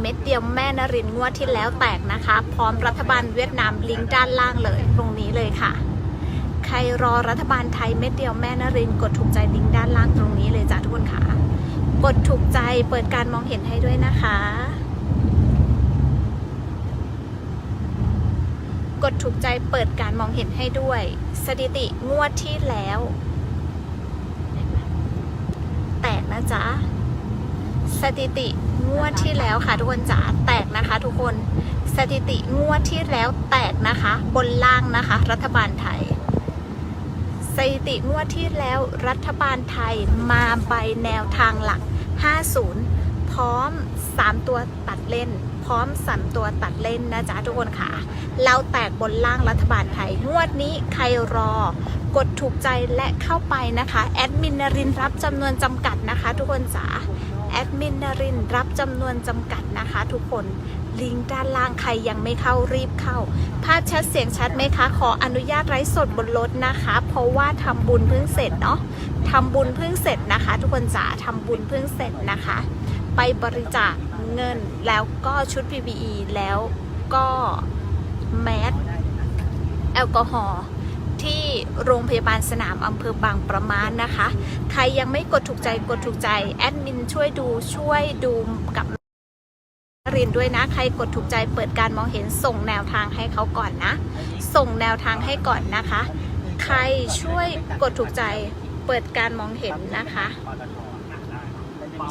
เม็ดเดียวแม่นรินงวดที่แล้วแตกนะคะ พร้อมรัฐบาลเวียดนามลิงก์ด้านล่างเลย ตรงนี้เลยค่ะ ใครรอรัฐบาลไทยเม็ดเดียวแม่นรินกดถูกใจลิงก์ด้านล่างตรงนี้เลยจ้ะทุกคนค่ะ กดถูกใจเปิดการมองเห็นให้ด้วยนะคะ กดถูกใจเปิดการมองเห็นให้ด้วย สถิติงวดที่แล้ว แตกนะจ๊ะสถิติ งวดที่แล้วค่ะ ทุกคนจ๋าแตกนะคะ ทุกคนสถิติงวดที่แล้วแตกนะคะ บนล่างนะคะ รัฐบาลไทยสถิติงวดที่แล้วรัฐบาลไทยมาใบแนวทางหลัก 50 พร้อม 3 ตัวตัดเล่น พร้อม3ตัวตัดเล่นนะจ๊ะทุกคนค่ะ เราแตกบนล่างรัฐบาลไทย งวดนี้ใครรอ กดถูกใจและเข้าไปนะคะแอดมินนรินรับจำนวนจำกัดนะคะ ทุกคนจ๋าแอดมินนรินร์รับจำนวนจำกัดนะคะ ทุกคนลิงก์ด้านล่างใครยังไม่เข้ารีบเข้า ภาพชัดเสียงชัดไหมคะ ขออนุญาตไร้สดบนรถนะคะ เพราะว่าทำบุญเพิ่งเสร็จเนาะทำบุญเพิ่งเสร็จนะคะ ทุกคนจ๋าทำบุญเพิ่งเสร็จนะคะ ไปบริจาคเงินแล้วก็ชุด PPE แล้วก็แมสแอลกอฮอล์ ที่โรงพยาบาลสนามอำเภอบางประมาณนะคะ ใครยังไม่กดถูกใจกดถูกใจ แอดมินช่วยดูช่วยดูกับเรียนด้วยนะ ใครกดถูกใจเปิดการมองเห็นส่งแนวทางให้เขาก่อนนะ ส่งแนวทางให้ก่อนนะคะ ใครช่วยกดถูกใจเปิดการมองเห็นนะคะ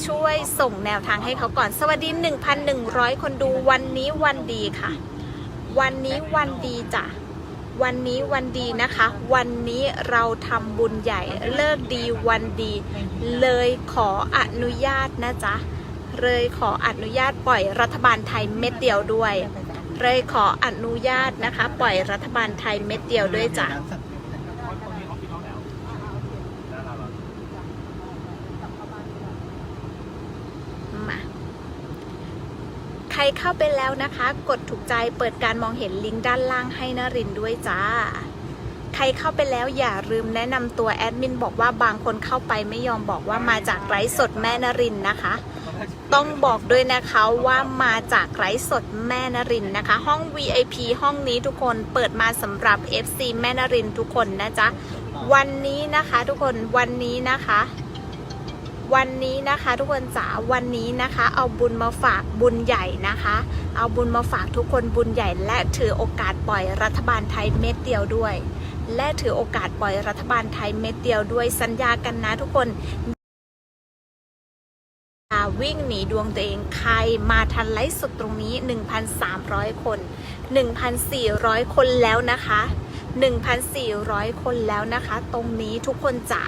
ช่วยส่งแนวทางให้เขาก่อน สวัสดี 1,100 คนดูวันนี้วันดีค่ะ วันนี้วันดีจ้ะ วันนี้วันดีนะคะ วันนี้เราทำบุญใหญ่เลิกดีวันดี เลยขออนุญาตนะจ๊ะ เลยขออนุญาตปล่อยรัฐบาลไทยเม็ดเดียวด้วย เลยขออนุญาตนะคะ ปล่อยรัฐบาลไทยเม็ดเดียวด้วยจ้ะ มา ใค รเข้าไปแล้วนะคะ กดถูกใจเปิดการมองเห็นลิงก์ด้านล่างให้นรินด้วยจ้า ใครเข้าไปแล้วอย่าลืมแนะนำตัวแอดมินบอกว่าบางคนเข้าไปไม่ยอมบอกว่ามาจากไลฟ์สดแม่นรินนะคะ ต้องบอกด้วยนะคะว่ามาจากไลฟ์สดแม่นรินนะคะ ห้อง VIP ห้องนี้ทุกคนเปิดมาสำหรับ FC แม่นรินทุกคนนะจ๊ะวันนี้นะคะทุกคนวันนี้นะคะ วันนี้นะคะทุกคนจ๋าวันนี้นะคะ เอาบุญมาฝากบุญใหญ่นะคะ เอาบุญมาฝากทุกคนบุญใหญ่ และถือโอกาสปล่อยรัฐบาลไทยเม็ดเดียวด้วย และถือโอกาสปล่อยรัฐบาลไทยเม็ดเดียวด้วยสัญญากันนะทุกคนวิ่งหนีดวงตัวเองใครมาทันไลฟ์สดตรงนี้ 1,300 คน 1,400 คนแล้วนะคะ 1,400 คนแล้วนะคะ ตรงนี้ทุกคนจ๋า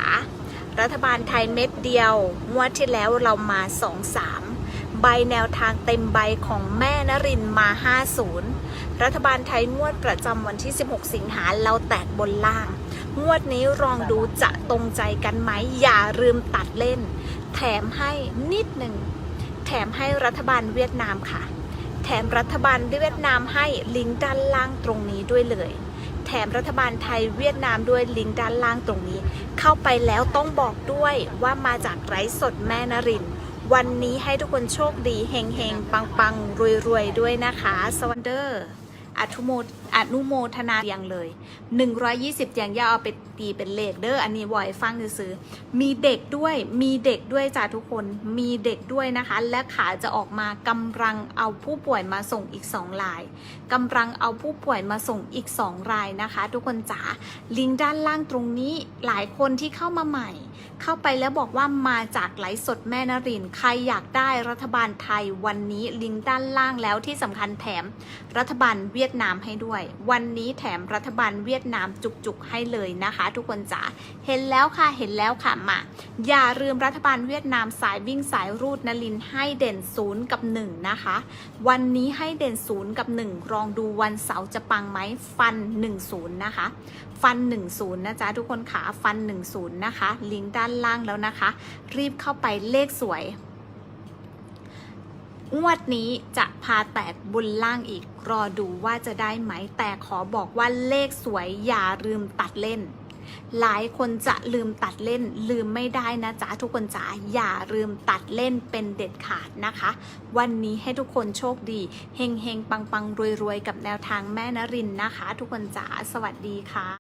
รัฐบาลไทยเม็ดเดียวงวดที่แล้วเรามา2-3ใบแนวทางเต็มใบของแม่นรินมา 50 รัฐบาลไทยงวดประจำวันที่ 16 สิงหาเราแตกบนล่าง งวดนี้ลองดูจะตรงใจกันไหมอย่าลืมตัดเล่น แถมให้นิดหนึ่ง แถมให้รัฐบาลเวียดนามค่ะ แถมรัฐบาลเวียดนามให้ลิงก์ด้านล่างตรงนี้ด้วยเลย แถมรัฐบาลไทยเวียดนามด้วยลิงก์ด้านล่างตรงนี้ เข้าไปแล้วต้องบอกด้วยว่ามาจากไร้สดแม่นรินวันนี้ให้ทุกคนโชคดีเฮงเฮงปังปังรวยรวยๆ ด้วยนะคะสวัสดี อนุโมอนุโมทนาอย่างเลย 120อย่างอย่าเอาไปตีเป็นเลขเด้ออันนี้บ่อยฟังซื้อมีเด็กด้วยมีเด็กด้วยจ้ะทุกคนมีเด็กด้วยนะคะ และขาจะออกมากำลังเอาผู้ป่วยมาส่งอีก 2 รายกำลังเอาผู้ป่วยมาส่งอีก 2 รายนะคะ ทุกคนจ๋าลิงก์ด้านล่างตรงนี้หลายคนที่เข้ามาใหม่ เข้าไปแล้วบอกว่ามาจากไลฟ์สดแม่นริน ใครอยากได้รัฐบาลไทยวันนี้ลิงก์ด้านล่างแล้วที่สำคัญแถมรัฐบาลเวียดนามให้ด้วย วันนี้แถมรัฐบาลเวียดนามจุกๆให้เลยนะคะ ทุกคนจ๋าเห็นแล้วค่ะเห็นแล้วค่ะมา อย่าลืมรัฐบาลเวียดนามสายวิ่งสายรูดนลินให้เด่นศูนย์กับหนึ่งนะคะ วันนี้ให้เด่นศูนย์กับหนึ่งลองดูวันเสาร์จะปังไหมฟันหนึ่งศูนย์นะคะ ฟัน 10 นะจ๊ะทุกคนขาฟัน 10 นะคะ ลิงก์ด้านล่างแล้วนะคะ รีบเข้าไปเลขสวย งวดนี้จะพาแตกบนล่างอีก รอดูว่าจะได้ไหม แต่ขอบอกว่าเลขสวยอย่าลืมตัดเล่น หลายคนจะลืมตัดเล่น ลืมไม่ได้นะจ๊ะทุกคนจ๋าอย่าลืมตัดเล่นเป็นเด็ดขาดนะคะ วันนี้ให้ทุกคนโชคดีเฮงเฮงปังปังรวยรวยๆกับแนวทางแม่นรินนะคะ ทุกคนจ๋าสวัสดีค่ะ